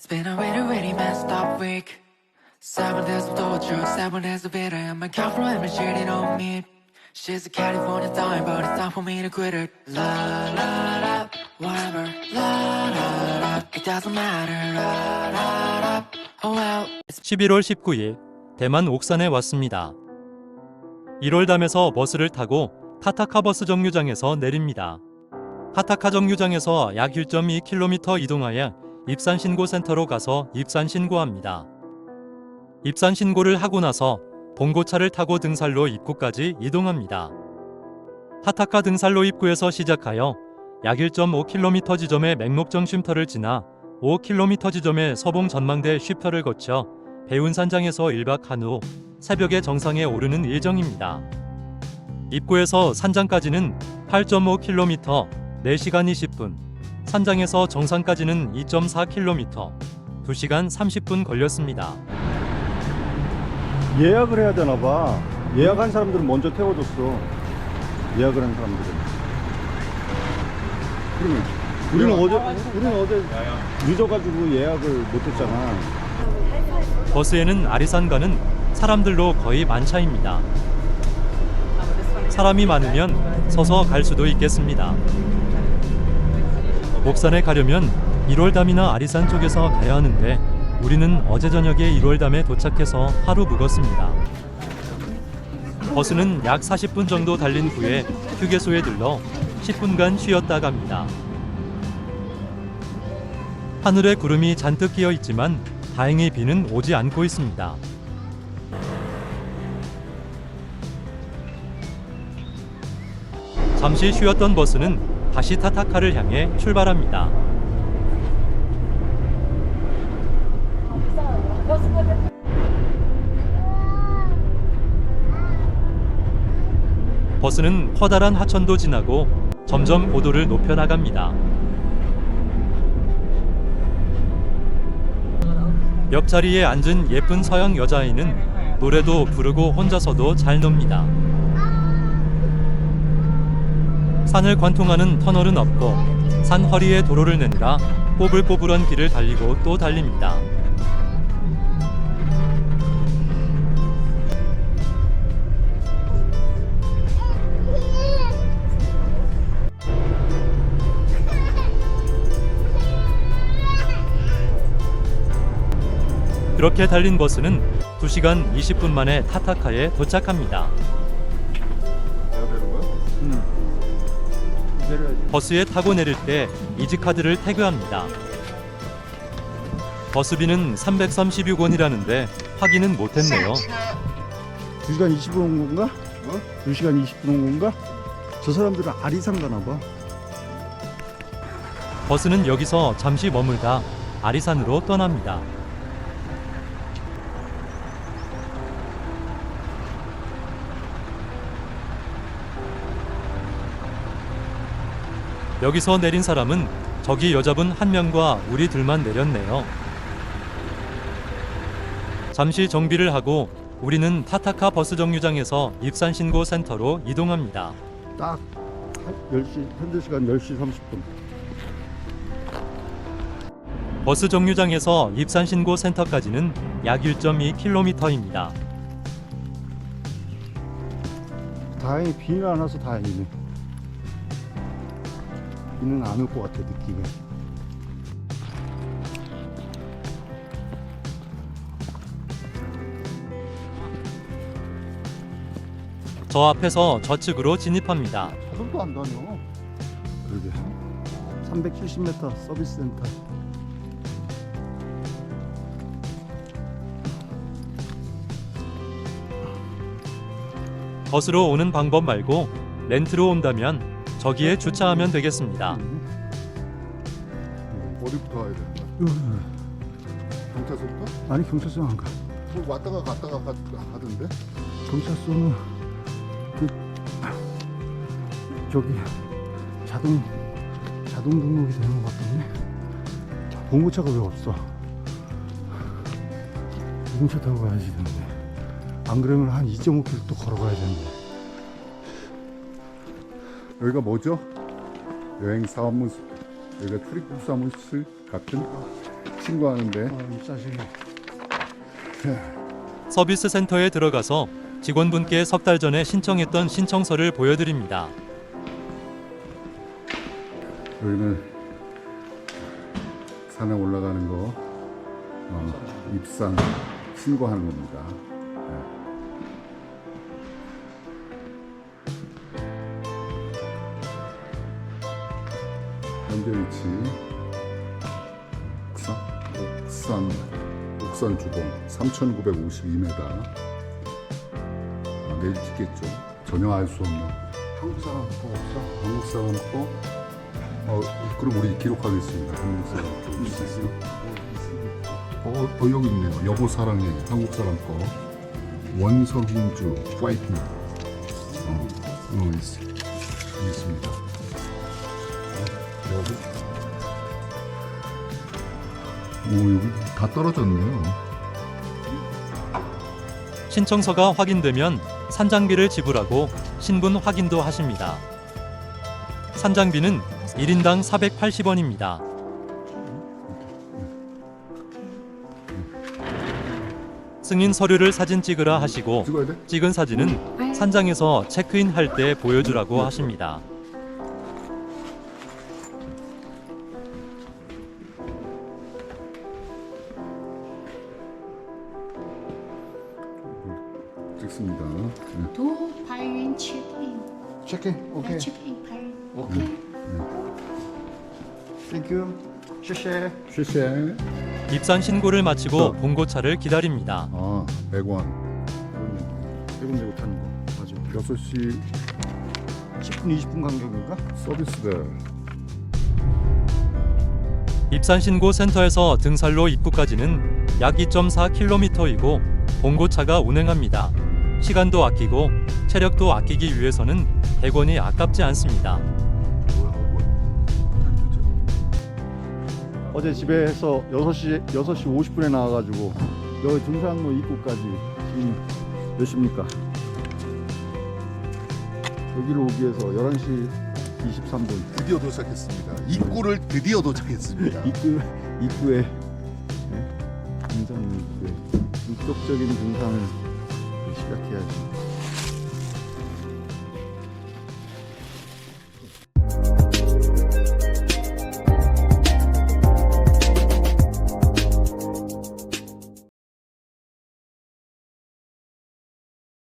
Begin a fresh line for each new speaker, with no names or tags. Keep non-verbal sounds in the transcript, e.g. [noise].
It's been a really, really messed up week. Seven days of torture, seven days of bitter, and my girlfriend been cheating on me. She's a California dime, but it's time for me to quit it. La la la, whatever. La la la, it doesn't matter. La la la, oh well.
11월 19일 대만 옥산에 왔습니다. 1월담에서 버스를 타고 타타카 버스 정류장에서 내립니다. 타타카 정류장에서 약 1.2km 이동하여 입산 신고 센터로 가서 입산 신고합니다. 입산 신고를 하고 나서 봉고차를 타고 등산로 입구까지 이동합니다. 타타카 등산로 입구에서 시작하여 약 1.5km 지점의 맹목정 쉼터를 지나 5km 지점의 서봉 전망대 쉼터를 거쳐 배운산장에서 1박 한 후 새벽에 정상에 오르는 일정입니다. 입구에서 산장까지는 8.5km, 4시간 20분, 산장에서 정상까지는 2.4km, 2시간 30분 걸렸습니다.
예약을 해야 되나 봐. 예약한 사람들은 먼저 태워줬어. 예약을 한 사람들은. 그러면 우리는 어제 우리는 어제 늦어가지고 예약을 못했잖아.
버스에는 아리산가는 사람들로 거의 만차입니다. 사람이 많으면 서서 갈 수도 있겠습니다. 목산에 가려면 1월담이나 아리산 쪽에서 가야 하는데 우리는 어제 저녁에 1월담에 도착해서 하루 묵었습니다. 버스는 약 40분 정도 달린 후에 휴게소에 들러 10분간 쉬었다 갑니다. 하늘에 구름이 잔뜩 끼어 있지만 다행히 비는 오지 않고 있습니다. 잠시 쉬었던 버스는 다시 타타카를 향해 출발합니다. 버스는 커다란 하천도 지나고 점점 고도를 높여 나갑니다. 옆자리에 앉은 예쁜 서양 여자아이는 노래도 부르고 혼자서도 잘 놉니다. 산을 관통하는 터널은 없고 산 허리에 도로를 내느라 꼬불꼬불한 길을 달리고 또 달립니다. 그렇게 달린 버스는 2시간 20분 만에 타타카에 도착합니다. 버스에 타고 내릴 때 이지카드를 태그합니다. 버스비는 336원이라는데 확인은 못했네요.
2시간 20분 온 건가? 어? 2시간 20분 온 건가? 저 사람들은 아리산 가나 봐.
버스는 여기서 잠시 머물다 아리산으로 떠납니다. 여기서 내린 사람은 저기 여자분 한 명과 우리 둘만 내렸네요. 잠시 정비를 하고 우리는 타타카 버스 정류장에서 입산 신고 센터로 이동합니다.
딱 10시 현재 시간 10시 30분.
버스 정류장에서 입산 신고 센터까지는 약 1.2km입니다.
다행히 비는 안 와서 다행이네. 안올것 같아 느낌에.
저 앞에서 저측으로 진입합니다.
차들도 안 다녀. 그러게. 370m 서비스 센터.
버스로 오는 방법 말고 렌트로 온다면 저기에 주차하면 되겠습니다.
어디부터 가야 되는 거야? 경찰서부터?
아니 경찰서 안 가.
뭐 왔다가 갔다가 가, 하던데?
경찰서는 그 저기 자동 자동 등록이 되는 것 같던데 봉고차가 왜 없어? 봉고차 타고 가야지 되는데 안 그러면 한 2.5km 또 걸어가야 되는데
여기가 뭐죠? 여행 사무소 여기가 출입국 사무실 같은 신고하는데
어, 입사실
서비스 센터에 들어가서 직원분께 석 달 전에 신청했던 신청서를 보여드립니다.
여기는 산에 올라가는 거 어, 입산 신고하는 겁니다. 현재 위치 옥산 옥산 옥산 주공 3,952m. 아, 내일 찍겠죠. 전혀 알 수 없는
한국 사람 뭐 없어?
한국 사람 거. 어, 그럼 우리 기록하겠습니다. 한국 사람 거 있어요. 어, 어, 여기 있네요. 여보 사랑해. 한국 사람 거. 원석인주 파이팅. 어, 어 있, 있습니다. 오, 여기 다 떨어졌네요.
신청서가 확인되면 산장비를 지불하고 신분 확인도 하십니다. 산장비는 1인당 480원입니다. 승인 서류를 사진 찍으라 하시고? 찍은 사진은 산장에서 체크인 할 때 보여주라고 하십니다.
체크인.
체크 오케이
체크인 발.
오케이 땡큐 쉐쉐
쉐쉐.
입산 신고를 마치고 봉고차를 기다립니다.
아, 100원.
해군 내고 타는 거 맞아
6시
10분 20분 간격인가?
서비스대.
입산 신고 센터에서 등산로 입구까지는 약 2.4km이고 봉고차가 운행합니다. 시간도 아끼고 체력도 아끼기 위해서는 100원이 아깝지 않습니다.
어제 집에서 6시 6시 50분에 나와 가지고 여기 등산로 입구까지 지금 몇 시입니까? 여기로 오기 위해서 11시 23분
드디어 도착했습니다. 입구를 드디어 도착했습니다. [laughs]
입구 입구에 네? 등산 입구에 본격적인 등산을 시작해야지.